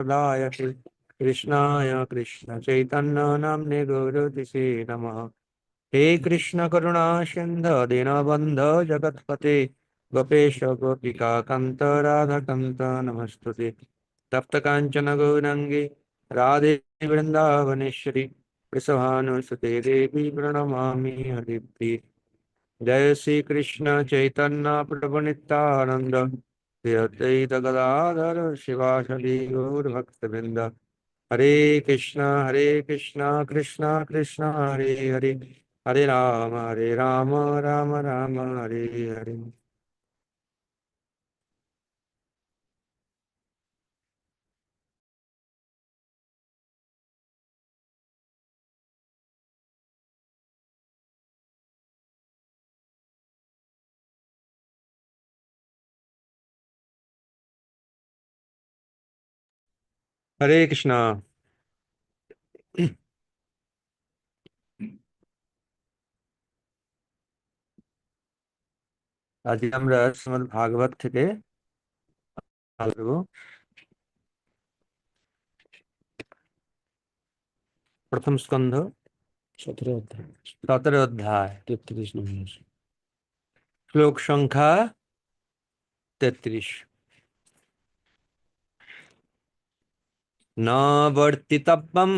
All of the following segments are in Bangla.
સદાય શ્રી કૃષ્ણાય કૃષ્ણ ચૈતન્ય નામને ગૌરવતિશે નમઃ હે કૃષ્ણ કરુણા સિંધ દીનબંધ જગતપતે ગપેશ ગોપિકા કંત રાધાકંત નમસ્તુતે તપ્ત કાંચન ગૌરંગે રાધે વૃંદાવનેશ્વરી વૃષભાનુસુતે દેવી પ્રણમામી હરિભ્રી જય શ્રી કૃષ્ણ ચૈતન્ય પ્રભુ નિત્યાનંદ अद्वैत गदाधर शिवासदि गौरभक्तवृंद हरे कृष्ण हरे कृष्ण कृष्ण कृष्ण, हरे हरे। हरे राम हरे राम राम राम, हरे हरे। হরে কৃষ্ণ। আজকে আমরা শ্রীমদ ভাগবত থেকে প্রথম স্কন্ধ সতেরো অধ্যায়। সতেরো অধ্যায়। তেত্রিশ নম্বর। শ্লোক সংখ্যা তেত্রিশ। न वर्तितव्यम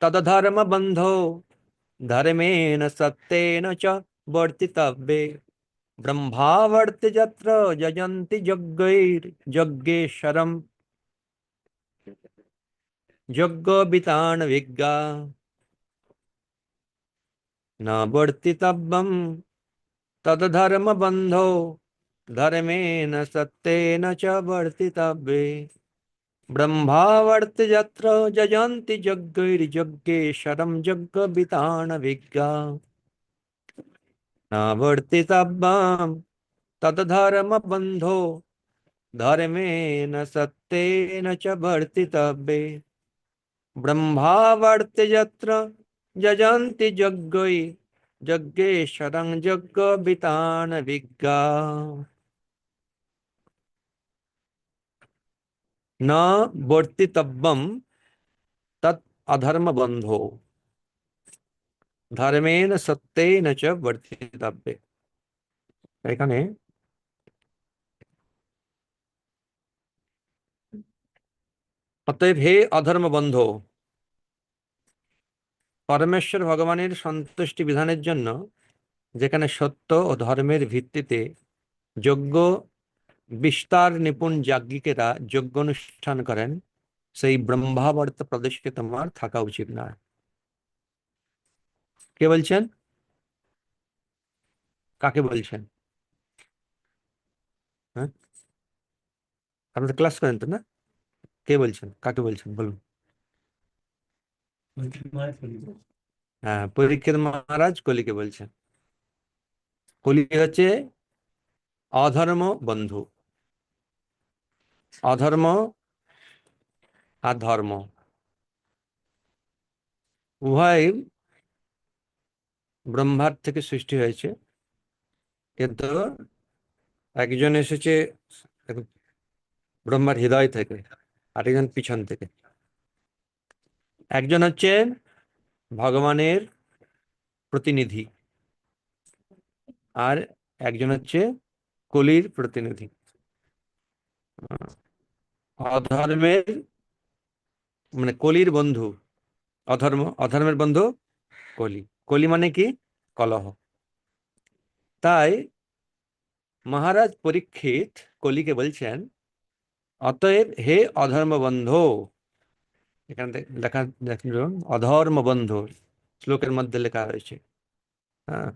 तदधर्म बंधो धर्मेण सत्येन च वर्तितव्ये। ब्रह्मावर्त जत्र जयंति जग्गैर जग्गेश्वरम जग्गोबितान विज्ञा। न वर्तितव्यम तदधर्म बंधो धर्मेण सत्येन च वर्तितव्ये। ब्रह्मावर्त यत्र जयन्ति जग्गैर्जग्गेशरं जग्गविताणविज्ञा नावर्तितब्बां तद्धर्मबन्धो, धर्मेण सत्येन च वर्तितव्ये। ब्रह्मावर्त यत्र जयन्ति जग्गै जग्गेशरं विज्ञा না বর্তিতব্যম তৎ অধর্ম বন্ধ ধর্মেন সত্যেন চ বর্তিতব্যে এখানে অতএব হে অধর্ম বন্ধ পরমেশ্বর ভগবানের সন্তুষ্টি বিধানের জন্য যেখানে সত্য ও ধর্মের ভিত্তিতে যোগ্য বিস্তার নিপুণ যাজ্ঞিকেরা যজ্ঞ অনুষ্ঠান করেন। সেই ব্রহ্মাবর্ত প্রদেশকে তোমার থাকা উচিত না। কে বলছেন? কাকে বলছেন? হ্যাঁ? আপনাদের ক্লাস করেন তো না? কে বলছেন? কাকে বলছেন? বলুন। হ্যাঁ পরীক্ষিত মহারাজ কলিকে বলছেন। কলি হচ্ছে অধর্ম বন্ধু। অধর্ম আর ধর্ম। উভয় ব্রহ্মার থেকে সৃষ্টি হয়েছে। কিন্তু একজন এসেছে ব্রহ্মার হৃদয় থেকে, আরেকজন পিছন থেকে। একজন হচ্ছে ভগবানের প্রতিনিধি আর একজন হচ্ছে কলির প্রতিনিধি। অধর্মের মানে কলির বন্ধু। অধর্ম, অধর্মের বন্ধু কলি। কলি মানে কি? কলহ। তাই মহারাজ পরীক্ষিত কলিকে বলছেন, অতএব হে অধর্ম বন্ধু এখানে লেখা দেখুন অধর্ম বন্ধু শ্লোকের মধ্যে লেখা রয়েছে হ্যাঁ।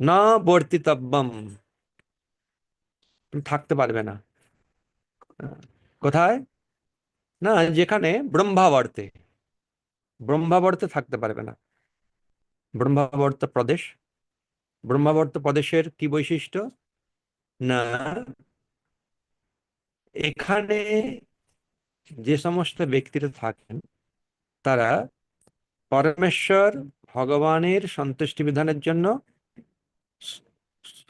না বর্তিতব্যম। থাকতে পারবে না। কোথায়? না, যেখানে ব্রহ্মাবর্তে। ব্রহ্মাবর্তে থাকতে পারবে না। ব্রহ্মাবর্ত প্রদেশ। ব্রহ্মাবর্ত প্রদেশের কি বৈশিষ্ট্য? না, এখানে যে সমস্ত ব্যক্তিরা থাকেন, তারা পরমেশ্বর ভগবানের সন্তুষ্টি বিধানের জন্য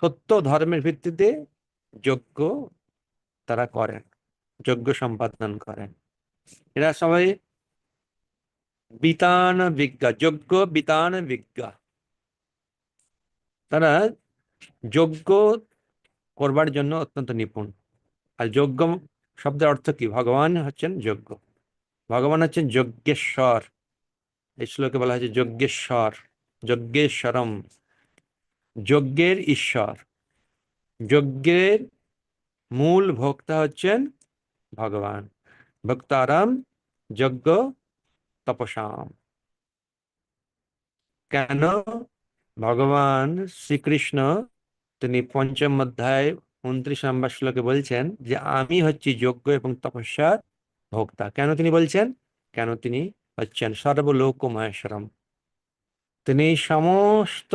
সত্য ধর্মের ভিত্তিতে যজ্ঞ তারা করেন। যজ্ঞ সম্পাদন করেন এরা সবাই বিতান বিজ্ঞা যজ্ঞ বিতান বিজ্ঞা। তারা যজ্ঞ করবার জন্য অত্যন্ত নিপুণ। আর যজ্ঞ শব্দের অর্থ কি? ভগবান হচ্ছেন যজ্ঞ ভগবান হচ্ছেন যজ্ঞেশ্বর। এই শ্লোকে বলা হয়েছে যজ্ঞেশ্বর, যজ্ঞেশ্বরম, যজ্ঞের ঈশ্বর। যজ্ঞের মূল ভোক্তা হচ্ছেন ভগবান ভক্তারাম যজ্ঞ তপসাম কেন ভগবান শ্রীকৃষ্ণ তিনি পঞ্চম অধ্যায় উনত্রিশ নম্বর শ্লোকে বলছেন যে আমি হচ্ছি যজ্ঞ এবং তপস্যার ভোক্তা কেন তিনি বলছেন কেন তিনি হচ্ছেন সর্বলোক মহেশ্বরম তিনি সমস্ত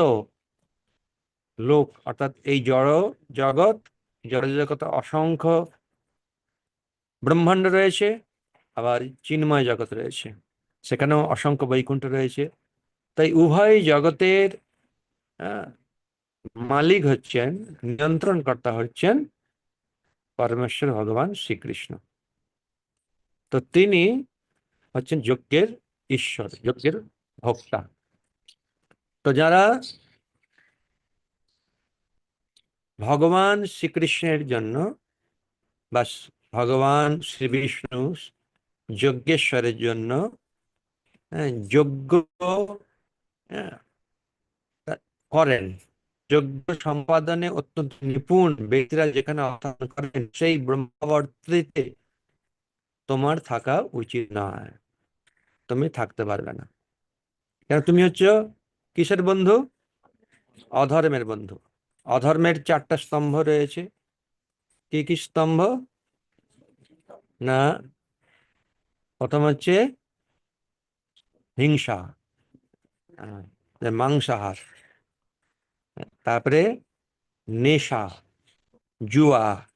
লোক অর্থাৎ এই জড়, জগৎ, জড় জগতে অসংখ্য ব্রহ্মাণ্ড রয়েছে, আবার চিন্ময় জগৎ রয়েছে। সেখানেও অসংখ্য বৈকুণ্ঠ রয়েছে। তাই উভয় জগতের মালিক হচ্ছেন, নিয়ন্ত্রণকর্তা হচ্ছেন পরমেশ্বর ভগবান শ্রীকৃষ্ণ। তো তিনি হচ্ছেন যজ্ঞের ঈশ্বর, যজ্ঞের ভোক্তা। তো যারা ভগবান শ্রীকৃষ্ণের জন্য বা ভগবান শ্রী বিষ্ণু যজ্ঞেশ্বরের জন্য হ্যাঁ, যজ্ঞ হ্যাঁ, করেন। যজ্ঞ সম্পাদনে অত্যন্ত নিপুণ ব্যক্তিরা যেখানে অবস্থান করেন সেই ব্রহ্মাবর্তিতে তোমার থাকা উচিত নয়। তুমি থাকতে পারবে না। কেন? তুমি হচ্ছে কিসের বন্ধু? অধর্মের বন্ধু। অধর্মের চারটা স্তম্ভ রয়েছে। কি কি স্তম্ভ? না, প্রথম হচ্ছে হিংসা মাংসাহার, তারপরে নেশা, জুয়া,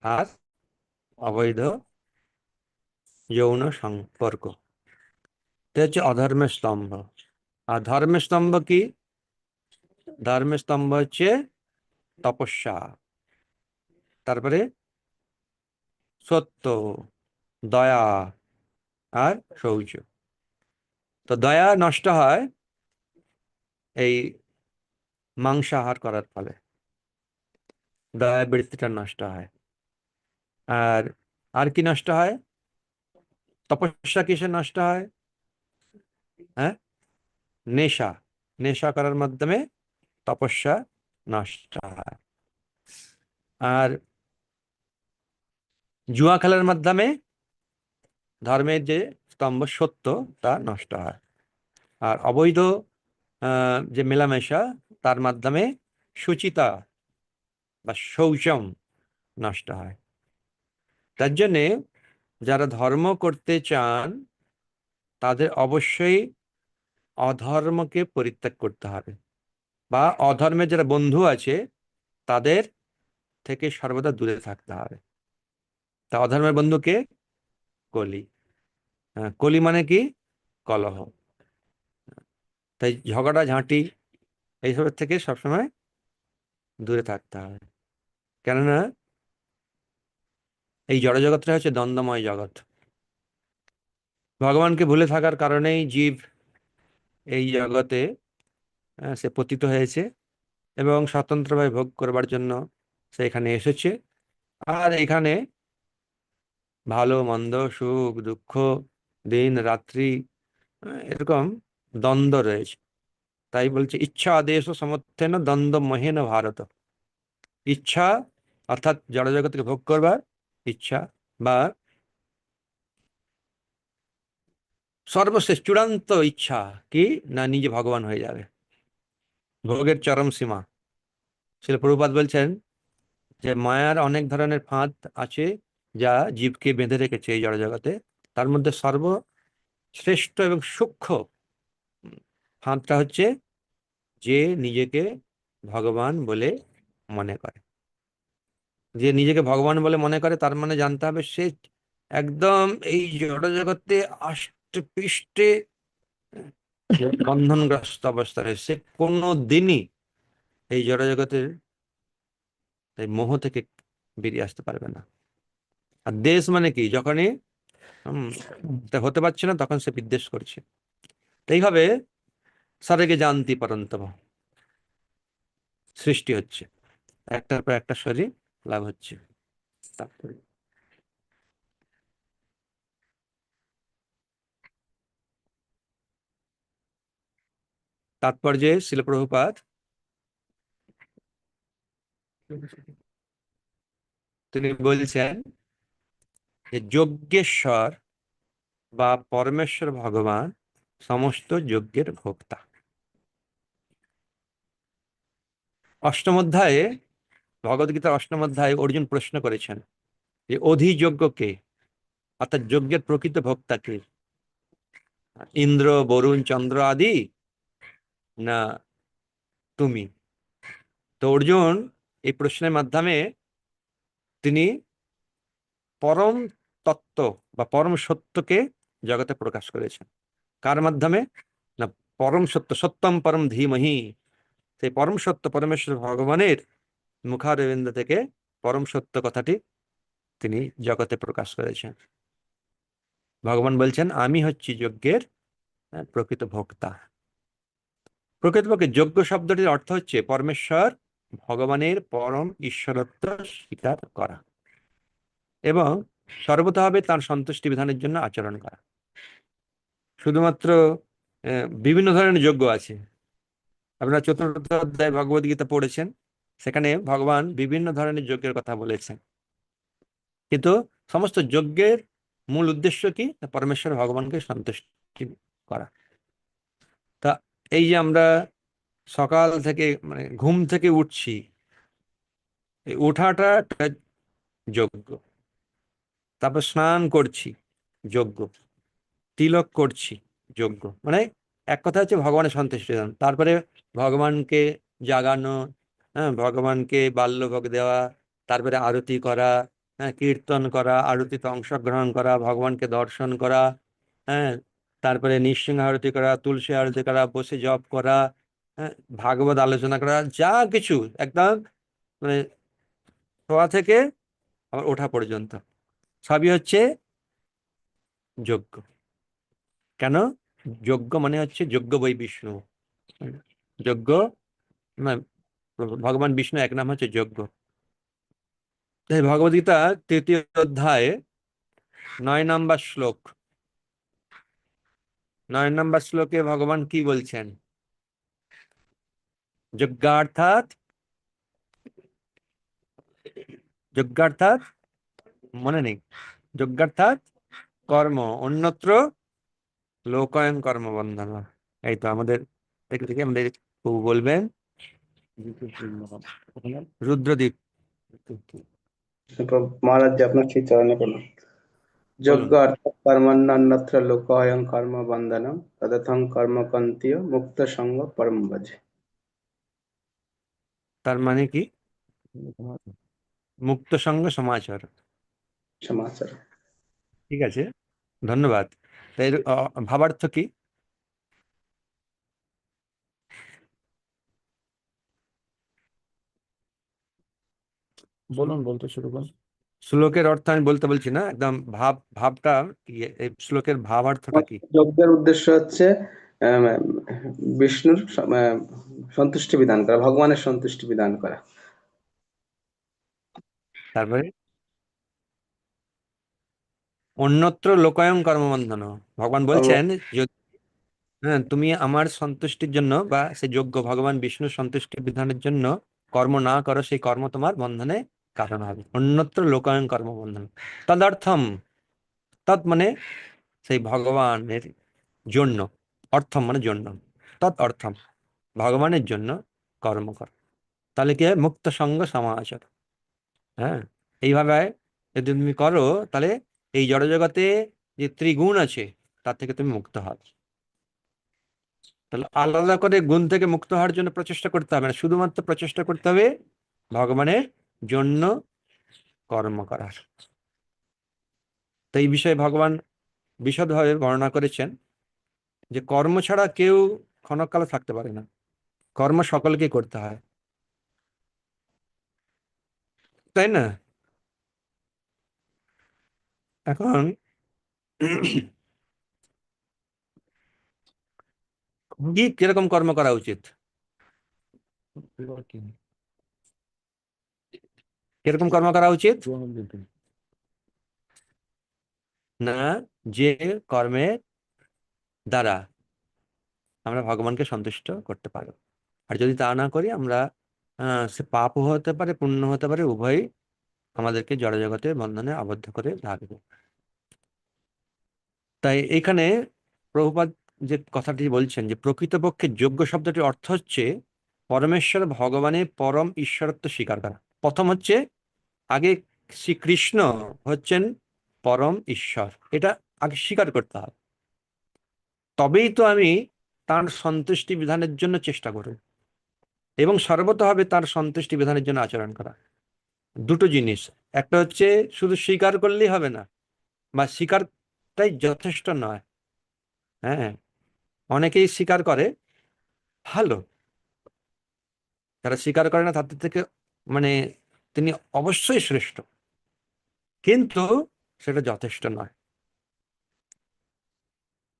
আর অবৈধ যৌন সম্পর্ক। এটা হচ্ছে অধর্মের স্তম্ভ। আর ধর্মের স্তম্ভ কি? ধর্মের স্তম্ভ হচ্ছে তপস্যা। তারপরে সত্য, দয়া আর শৌচ তো দয়া নষ্ট হয় এই মাংসাহার করার ফলে। দয়া বৃত্তিটা নষ্ট হয়। আর আর কি নষ্ট হয়? তপস্যা কিসে নষ্ট হয়? হ্যাঁ? নেশা। নেশা করার মাধ্যমে তপস্যা নষ্ট হয়। আর জুয়া খেলার মাধ্যমে ধর্মের যে স্তম্ভ সত্য, তা নষ্ট হয়। আর অবৈধ যে মেলামেশা, তার মাধ্যমে সুচিতা বা শৌচম নষ্ট হয়। তার জন্যে যারা ধর্ম করতে চান, তাদের অবশ্যই অধর্মকে পরিত্যাগ করতে হবে। বা অধর্মের যারা বন্ধু আছে, তাদের থেকে সর্বদা দূরে থাকতে হবে। তা অধর্মের বন্ধুকে কলি। হ্যাঁ, কলি মানে কি? কলহ। তাই ঝগড়া ঝাঁটি এইসবের থেকে সবসময় দূরে থাকতে হবে কেননা এই জড়জগৎটা হচ্ছে দ্বন্দ্বময় জগৎ। ভগবানকে ভুলে থাকার কারণেই জীব এই জগতে সে পতিত হয়েছে এবং স্বতন্ত্রভাবে ভোগ করবার জন্য সে এখানে এসেছে। আর এখানে ভালো, মন্দ, সুখ, দুঃখ, দিন, রাত্রি এরকম দ্বন্দ্ব রয়েছে। তাই বলছে, ইচ্ছা আদেশ সমর্থেন দ্বন্দ্ব মহেন ভারত। ইচ্ছা অর্থাৎ জড়জগৎকে ভোগ করবার ইচ্ছা বা সর্বশেষ চূড়ান্ত ইচ্ছা কি? না, নিজে ভগবান হয়ে যাবে। ভোগের চরম সীমা। শিল প্রভুপাত বলছেন যে, মায়ার অনেক ধরনের ফাঁদ আছে যা জীবকে বেঁধে রেখেছে এই জড়জগতে, তার মধ্যে সর্বশ্রেষ্ঠ এবং সূক্ষ্ম ফাঁদটা হচ্ছে যে নিজেকে ভগবান বলে মনে করে। যে নিজেকে ভগবান বলে মনে করে, তার মানে জানতে হবে সে একদম এই জড়জগতে আষ্টে পৃষ্ঠে বন্ধনগ্রস্ত অবস্থা রয়েছে। কোনো দিনই এই জড়জগতের মোহ থেকে বেরিয়ে আসতে পারবে না। আর দেশ মানে কি? যখনই তা হতে পারছে না, তখন সে বিদ্বেষ করছে। এইভাবে সারেগে জানতি পরন্তম সৃষ্টি হচ্ছে। একটার পর একটা শরীর লাভ হচ্ছে। তাৎপর্যে শিলপ্রভুপাদ তিনি বলছেন যে যজ্ঞেশ্বর বা পরমেশ্বর ভগবান সমস্ত যজ্ঞের ভোক্তা। অষ্টম অধ্যায়ে ভগবদ্গীতার অষ্টম অধ্যায়ে অর্জুন প্রশ্ন করেছেন যে অধিযজ্ঞ কে? অর্থাৎ যজ্ঞের প্রকৃত ভোক্তা কে? ইন্দ্র, বরুণ, চন্দ্র আদি না তুমি? তো অর্জুন এই প্রশ্নের মাধ্যমে তিনি পরম তত্ত্ব বা পরম সত্যকে জগতে প্রকাশ করেছেন কার মাধ্যমে? না, পরম সত্য, সত্যম পরম ধীমহি। সেই পরম সত্য পরমেশ্বর ভগবানের মুখারবিন্দ থেকে পরম সত্য কথাটি তিনি জগতে প্রকাশ করেছেন। ভগবান বলছেন, আমি হচ্ছি যজ্ঞের প্রকৃত ভোক্তা। প্রকৃতপক্ষে যজ্ঞ শব্দটির অর্থ হচ্ছে পরমেশ্বর ভগবানের পরম ঈশ্বরত্ব স্বীকার করা। এবং সর্বতভাবে তার সন্তুষ্টি বিধানের জন্য আচরণ করা। শুধুমাত্র বিভিন্ন ধরনের যজ্ঞ আছে। আপনারা চতুর্থ অধ্যায় ভগবদ গীতা পড়েছেন, সেখানে ভগবান বিভিন্ন ধরনের যজ্ঞের কথা বলেছেন। কিন্তু সমস্ত যজ্ঞের মূল উদ্দেশ্য কি? পরমেশ্বর ভগবানকে সন্তুষ্টি করা। তা এই যে আমরা সকাল থেকে মানে ঘুম থেকে উঠছি, এই ওঠাটা তারপর স্নান করছি যজ্ঞ তিলক করছি যজ্ঞ মানে এক কথা হচ্ছে ভগবানের সন্তুষ্টি তারপরে ভগবানকে জাগানো হ্যাঁ ভগবানকে বাল্যভোগ দেওয়া, তারপরে আরতি করা হ্যাঁ কীর্তন করা, আরতিতে অংশগ্রহণ করা, ভগবানকে দর্শন করা হ্যাঁ তারপরে নৃসিংহ আরতি করা, তুলসী আরতি করা, বসে জপ করা হ্যাঁ ভাগবত আলোচনা করা, যা কিছু একদম মানে শোয়া থেকে আবার ওঠা পর্যন্ত। সবই হচ্ছে যজ্ঞ। কেন? যজ্ঞ মানে হচ্ছে যজ্ঞ বই বিষ্ণু। যজ্ঞ ভগবান বিষ্ণু এক নাম হচ্ছে তাই ভগবদ্গীতা তৃতীয় অধ্যায়ে নয় নম্বর শ্লোক। নয় নম্বর শ্লোকে ভগবান কি বলছেন? যজ্ঞার্থাৎ যজ্ঞার্থাৎ মনে নেই। যজ্ঞার্থাৎ কর্ম অন্যত্র লোকায়ন কর্মবন্ধন এই তো আমাদের দেখে দেখে আমাদের প্রভু বলবেন। রুদ্রদীপ। মহারাজ আপনার শ্রী চরণে প্রণাম যজ্ঞ অর্থাৎ কর্মণ্যন্যত্র লোকায়ং কর্ম বন্ধনম তদথং কর্মকন্তীয় মুক্ত সঙ্গ পরম ভজে। তার মানে কি? মুক্ত সঙ্গ সমাচার। সমাচার ঠিক আছে ধন্যবাদ। তাই এর, ভাবার্থ কি? বলুন বলতে শুরু করুন। শ্লোকের অর্থ আমি বলতে বলছি না একদম ভাব ভাবটা কি এই শ্লোকের ভাবার্থটা কি? যজ্ঞের উদ্দেশ্য হচ্ছে আহ, বিষ্ণুর আহ, সন্তুষ্টি বিধান করা ভগবানের সন্তুষ্টি বিধান করা। তারপরে? অন্যত্র লোকায়ং কর্মবন্ধন। ভগবান বলছেন যদি হ্যাঁ তুমি আমার সন্তুষ্টির জন্য বা সেই যোগ্য ভগবান বিষ্ণুর সন্তুষ্টি বিধানের জন্য কর্ম না করো সেই কর্ম তোমার বন্ধনে কারণ হবে। অন্যত্র লোকায়ং কর্মবন্ধন। তদর্থম তৎ মানে সেই ভগবানের জন্য অর্থম মানে জন্য তৎ অর্থম ভগবানের জন্য কর্ম কর। তাহলে কি হয়? মুক্ত সঙ্গ সমাচার। হ্যাঁ এইভাবে যদি তুমি করো তাহলে এই জড়জগতে যে ত্রিগুণ আছে, তার থেকে তুমি মুক্ত হবে তাহলে আলাদা করে গুণ থেকে মুক্ত হওয়ার জন্য প্রচেষ্টা করতে হবে না, শুধুমাত্র প্রচেষ্টা করতে হবে ভগবানের জন্য কর্ম করার। তো এই বিষয়ে ভগবান বিশদভাবে বর্ণনা করেছেন যে কর্ম ছাড়া কেউ ক্ষণকাল থাকতে পারে না। কর্ম সকলকে করতে হয়। তাই না? এখন কি কীরকম কর্ম করা উচিত? কীরকম কর্ম করা উচিত? না, যে কর্মের দ্বারা আমরা ভগবানকে সন্তুষ্ট করতে পারো। আর যদি তা না করি, আমরা সে পাপও হতে পারে, পুণ্য হতে পারে, উভয়ই আমাদেরকে জড়জগতের বন্ধনে আবদ্ধ করে রাখবে। তাই এখানে প্রভুপাদ যে কথাটি বলছেন যে, প্রকৃতপক্ষে যোগ্য শব্দটির অর্থ হচ্ছে পরমেশ্বর ভগবানের পরম ঈশ্বরত্ব স্বীকার করা। প্রথম হচ্ছে, আগে শ্রীকৃষ্ণ হচ্ছেন পরম ঈশ্বর। এটা আগে স্বীকার করতে হবে। তবেই তো আমি তার সন্তুষ্টি বিধানের জন্য চেষ্টা করব এবং সর্বতভাবে তার সন্তুষ্টি বিধানের জন্য আচরণ করা। দুটো জিনিস। একটা হচ্ছে শুধু স্বীকার করলেই হবে না, বা স্বীকারটাই যথেষ্ট নয়। হ্যাঁ অনেকেই স্বীকার করে, ভালো। যারা স্বীকার করে না, তাদের থেকে মানে তিনি অবশ্যই শ্রেষ্ঠ। কিন্তু সেটা যথেষ্ট নয়।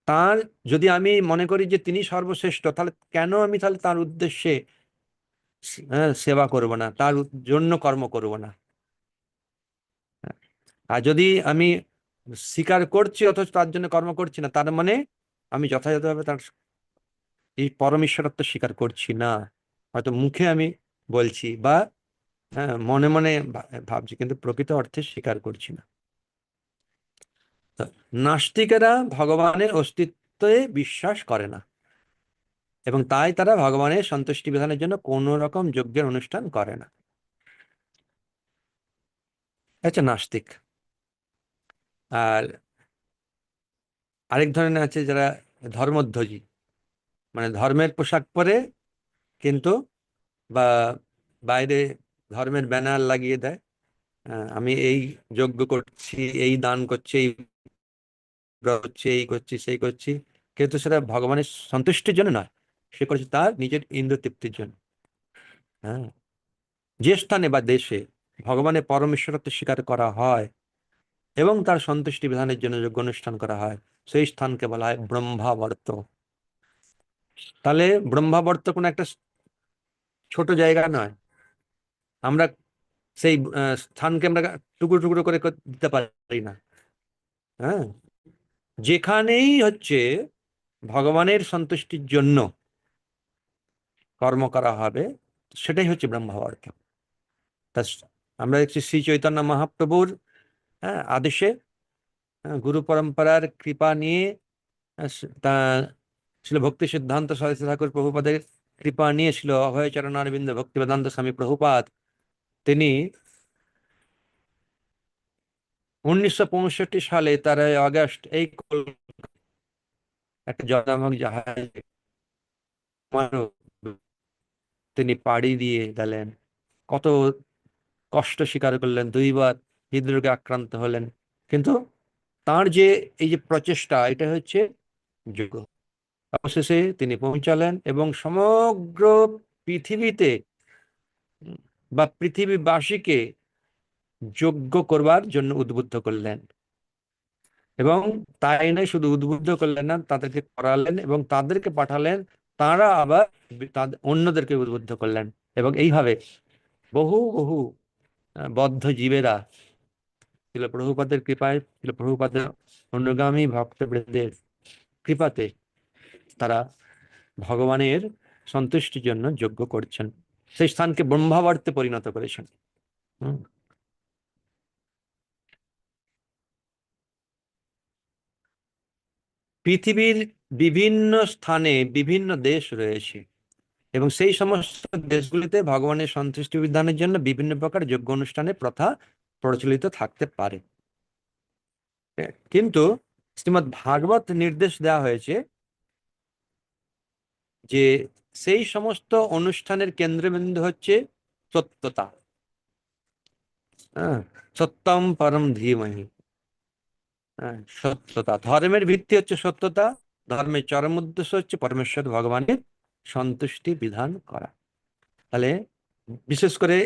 তার যদি আমি মনে করি যে তিনি সর্বশ্রেষ্ঠ, তাহলে কেন আমি তাহলে তার উদ্দেশ্যে সেবা করব না, তার জন্য কর্ম করব না। আর যদি আমি স্বীকার করছি, অথচ তার জন্য কর্ম করছি না, তার মানে আমি যথাযথভাবে তার এই পরমেশ্বরত্ব স্বীকার করছি না। হয়তো মুখে আমি বলছি বা হ্যাঁ মনে মনে ভাবছি, কিন্তু প্রকৃত অর্থে স্বীকার করছি না। নাস্তিকেরা ভগবানের অস্তিত্বে বিশ্বাস করে না। এবং তাই তারা ভগবানের সন্তুষ্টি বিধানের জন্য কোনো রকম যজ্ঞের অনুষ্ঠান করে না। আচ্ছা নাস্তিক। আর আরেক ধরনের আছে যারা ধর্মধ্বজী মানে ধর্মের পোশাক পরে কিন্তু বা বাইরে ধর্মের ব্যানার লাগিয়ে দেয় আমি এই যজ্ঞ করছি, এই দান করছি, এই করছি এই করছি, সেই করছি। কিন্তু সেটা ভগবানের সন্তুষ্টির জন্য নয়। সে করছে তার নিজের ইন্দ্র তৃপ্তির জন্য। হ্যাঁ। যে স্থানে বা দেশে ভগবানের পরমেশ্বরত্ব স্বীকার করা হয় এবং তার সন্তুষ্টি বিধানের জন্য যোগ্য অনুষ্ঠান করা হয়, সেই স্থানকে বলা হয় ব্রহ্মাবর্ত। তাহলে ব্রহ্মাবর্ত কোনো একটা ছোট জায়গা নয়। আমরা সেই স্থানকে আমরা টুকরো টুকরো করে করে, দিতে পারি না। হ্যাঁ। যেখানেই হচ্ছে ভগবানের সন্তুষ্টির জন্য কর্ম করা হবে, সেটাই হচ্ছে ব্রহ্মাবর্ত তা আমরা দেখছি শ্রী চৈতন্য মহাপ্রভুর হ্যাঁ আদেশে গুরু পরম্পরার কৃপা নিয়ে তা, ছিল ভক্তি সিদ্ধান্ত সরস্বতী ঠাকুর প্রভুপাদের কৃপা নিয়ে ছিল অভয়চরণ অরবিন্দ ভক্তি বেদান্ত স্বামী প্রভুপাদ। তিনি উনিশশো পঁয়ষট্টি সালে তেরোই আগস্ট এই একটা জনমক জাহাজে তিনি পাড়ি দিয়ে গেলেন। কত কষ্ট স্বীকার করলেন, দুইবার হৃদরোগে আক্রান্ত হলেন। কিন্তু তার যে এই যে প্রচেষ্টা, এটা হচ্ছে যোগ্য অবশেষে তিনি পৌঁছালেন এবং সমগ্র পৃথিবীতে বা পৃথিবীবাসীকে যোগ্য করবার জন্য উদ্বুদ্ধ করলেন। এবং তাই নয়, শুধু উদ্বুদ্ধ করলেন না, তাদেরকে করালেন এবং তাদেরকে পাঠালেন তারা আবার অন্যদেরকে উদ্বুদ্ধ করলেন এবং এইভাবে বহু বহু বদ্ধ জীবেরা ছিল প্রভুপাদের কৃপায়, ছিল প্রভুপাদের অনুগামী ভক্তবৃন্দের কৃপাতে তারা ভগবানের সন্তুষ্টির জন্য যজ্ঞ করছেন। সেই স্থানকে ব্রহ্মাবর্তে পরিণত করেছেন। পৃথিবীর বিভিন্ন স্থানে বিভিন্ন দেশ রয়েছে এবং সেই সমস্ত দেশগুলিতে ভগবানের সন্তুষ্টি বিধানের জন্য বিভিন্ন প্রকার যোগ্য অনুষ্ঠানের প্রথা প্রচলিত থাকতে পারে। কিন্তু শ্রীমৎ ভাগবত নির্দেশ দেওয়া হয়েছে যে সেই সমস্ত অনুষ্ঠানের কেন্দ্রবিন্দু হচ্ছে সত্যতা। হ্যাঁ সত্যম পরম ধীমহি। সত্যতা। ধর্মের ভিত্তি হচ্ছে সত্যতা। ধর্মের চরম উদ্দেশ্য হচ্ছে পরমেশ্বর ভগবানের সন্তুষ্টি বিধান করা। তাহলে বিশেষ করে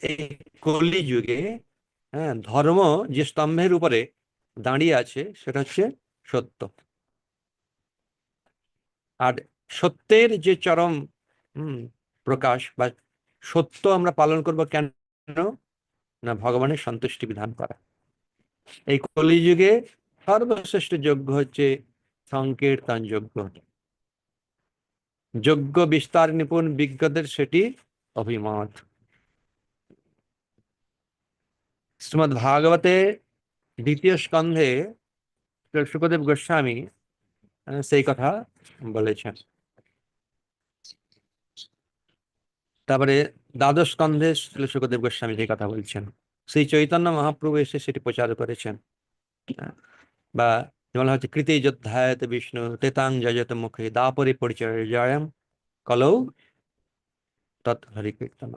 এই কলি যুগে হ্যাঁ ধর্ম যে স্তম্ভের উপরে দাঁড়িয়ে আছে, সেটা হচ্ছে সত্য। আর সত্যের যে চরম প্রকাশ বা সত্য আমরা পালন করব কেন? না, ভগবানের সন্তুষ্টি বিধান করা। এই কলিযুগে সর্বশ্রেষ্ঠ যজ্ঞ হচ্ছে সংকীর্তন যজ্ঞ। যজ্ঞ বিস্তার নিপুণ বিজ্ঞদের সেটি অভিমত। শ্রীমদ ভাগবতে দ্বিতীয় স্কন্ধে সুখদেব গোস্বামী সেই কথা বলেছেন। তারপরে দ্বাদশ স্কন্ধে সুখদেব গোস্বামী সেই কথা বলছেন। শ্রী চৈতন্য মহাপ্রভু এসে সেটি প্রচার করেছেন। বা যেমন হচ্ছে, কৃতি যোদ্ধায়ত বিষ্ণু, তেতাং যজত মুখে, দাপরি পরিচর্যায়ম কলৌ, তৎ হরি কীর্তন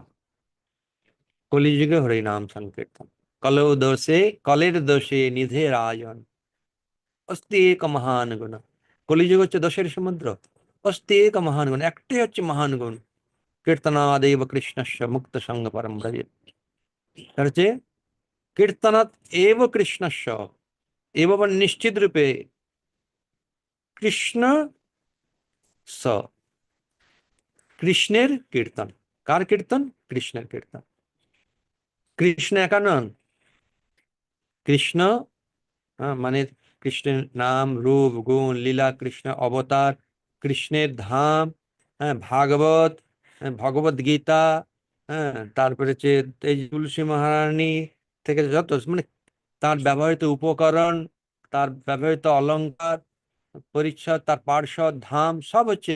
কলিযুগে হরি নাম সংকীর্তন। কলৌ দোষে, কলের দোষে নিধে রাজন। অস্তি এক মহান গুণ। কলিযুগ হচ্ছে দোষের সমুদ্র। অস্তি এক মহান গুণ। একটাই হচ্ছে মহান গুণ। কীর্তনাদেব কৃষ্ণস্য মুক্ত সঙ্গ পরম তার হচ্ছে কীর্তনাৎ এব কৃষ্ণস্য এব নিশ্চিত রূপে কৃষ্ণ স কৃষ্ণের কীর্তন কার কীর্তন কৃষ্ণের কীর্তন কৃষ্ণ একা নন কৃষ্ণ মানে কৃষ্ণের নাম রূপ গুণ লীলা কৃষ্ণ অবতার কৃষ্ণের ধাম হ্যাঁ ভাগবত ভগবত হ্যাঁ তারপরে হচ্ছে এই তুলসী মহারানী থেকে যত মানে তার ব্যবহৃত উপকরণ, তার ব্যবহৃত অলংকার পরিচ্ছদ, তার পার্শ্বদ, ধাম, সব হচ্ছে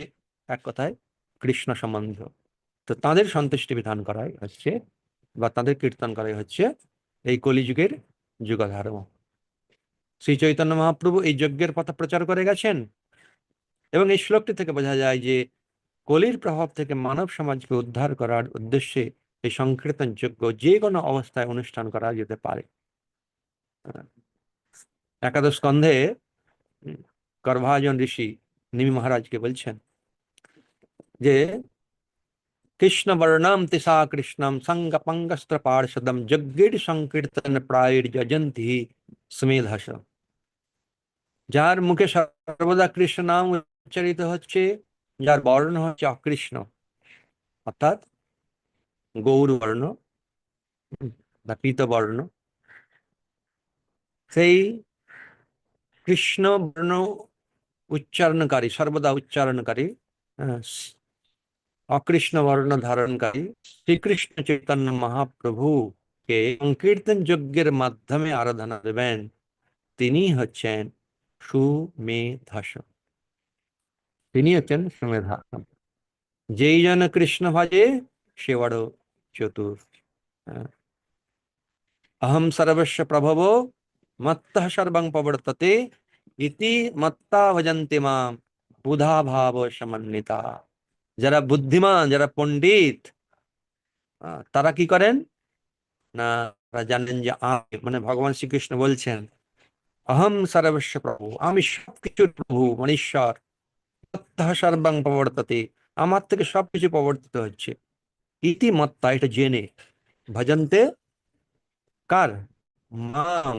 এক কথায় কৃষ্ণ সম্বন্ধ। তো তাদের সন্তুষ্টি বিধান করাই হচ্ছে বা তাদের কীর্তন করাই হচ্ছে এই কলিযুগের যুগধর্ম শ্রী চৈতন্য মহাপ্রভু এই যজ্ঞের পথ প্রচার করে গেছেন এবং এই শ্লোকটি থেকে বোঝা যায় যে কলির প্রভাব থেকে মানব সমাজকে উদ্ধার করার উদ্দেশ্যে এই সংকীর্তন যজ্ঞ যে কোনো অবস্থায় অনুষ্ঠান করা যেতে পারে। একাদশ স্কন্ধে উম, করভাজন ঋষি নিমি মহারাজকে বলছেন যে কৃষ্ণ বর্ণম তিসা কৃষ্ণম সঙ্গ পঙ্গস্ত্র পার্ষদম যজ্ঞের সংকীর্তন প্রায়ের যজন্তি সুমেধাস। যার মুখে সর্বদা কৃষ্ণ নাম উচ্চারিত হচ্ছে যার বর্ণ হচ্ছে অকৃষ্ণ। অর্থাৎ গৌর বর্ণ বা বর্ণ। সেই কৃষ্ণ বর্ণ উচ্চারণকারী, সর্বদা উচ্চারণকারী অকৃষ্ণ বর্ণ ধারণকারী শ্রীকৃষ্ণ চৈতন্য মহাপ্রভুকে সংকীর্তন যজ্ঞের মাধ্যমে আরাধনা দেবেন। তিনি হচ্ছেন সুমেধাস তিনি হচ্ছেন সুমেধাস যেই জন কৃষ্ণ ভজে সে বড় চতুর অহম সর্বস্ব প্রভব মত্তঃ সর্বং প্রবর্ততে ইতি মত্তা ভজন্তি মাম বুধা ভাব সমন্বিতা যারা বুদ্ধিমান যারা পণ্ডিত তারা কি করেন না তারা জানেন যে মানে ভগবান শ্রীকৃষ্ণ বলছেন অহম সর্বস্ব প্রভু আমি সবকিছুর প্রভু মানে ঈশ্বর সর্বং প্রবর্ততে, আমার থেকে সবকিছু প্রবর্তিত হচ্ছে। ইতি মত্তা এটা জেনে, ভজন্তে, কার? মাং।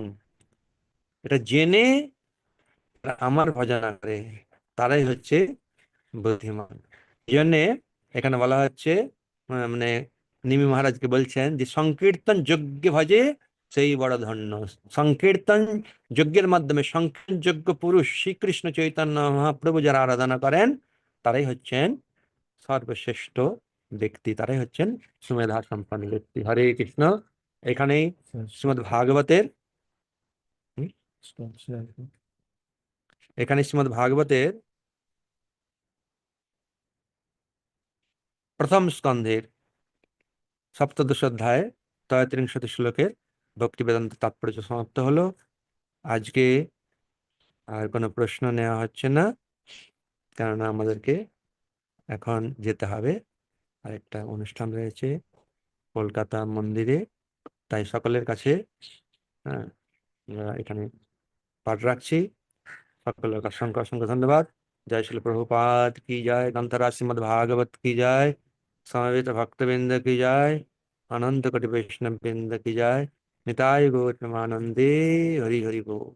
এটা জেনে আমার ভজনা করে, তারাই হচ্ছে বুদ্ধিমান। জন্যে এখানে বলা হচ্ছে মানে নিমি মহারাজকে বলছেন যে, সংকীর্তন যজ্ঞ ভজে সেই বড় ধন্য। সংকীর্তন যজ্ঞের মাধ্যমে সংকীর্তন যজ্ঞ পুরুষ শ্রীকৃষ্ণ চৈতন্য মহাপ্রভু যারা আরাধনা করেন, তারাই হচ্ছেন সর্বশ্রেষ্ঠ ব্যক্তি, তারাই হচ্ছেন সুমেধা সম্পন্ন ব্যক্তি। হরে কৃষ্ণ। এখানেই শ্রীমদ ভাগবতের এখানে শ্রীমদ ভাগবতের প্রথম স্কন্ধের সপ্তদশ অধ্যায় তয়ত্রিংশতি শ্লোকের ভক্তি বেদান্ত তাৎপর্য সমাপ্ত হলো। আজকে আর কোনো প্রশ্ন নেওয়া হচ্ছে না, কেননা আমাদেরকে এখন যেতে হবে। আরেকটা অনুষ্ঠান রয়েছে কলকাতা মন্দিরে, তাই সকলের কাছে হ্যাঁ এখানে পাঠ রাখছি। সকলের অসংখ্য অসংখ্য ধন্যবাদ। জয় শিল প্রভুপাত কি যায় গ্রন্থরাজ শ্রীমদ ভাগবত কি যায় সমবেত ভক্তবৃন্দ কি যায় অনন্ত কটি বৈষ্ণব বৃন্দ কি যায় निताय गौर प्रेमानंदे हरि हरि बोल।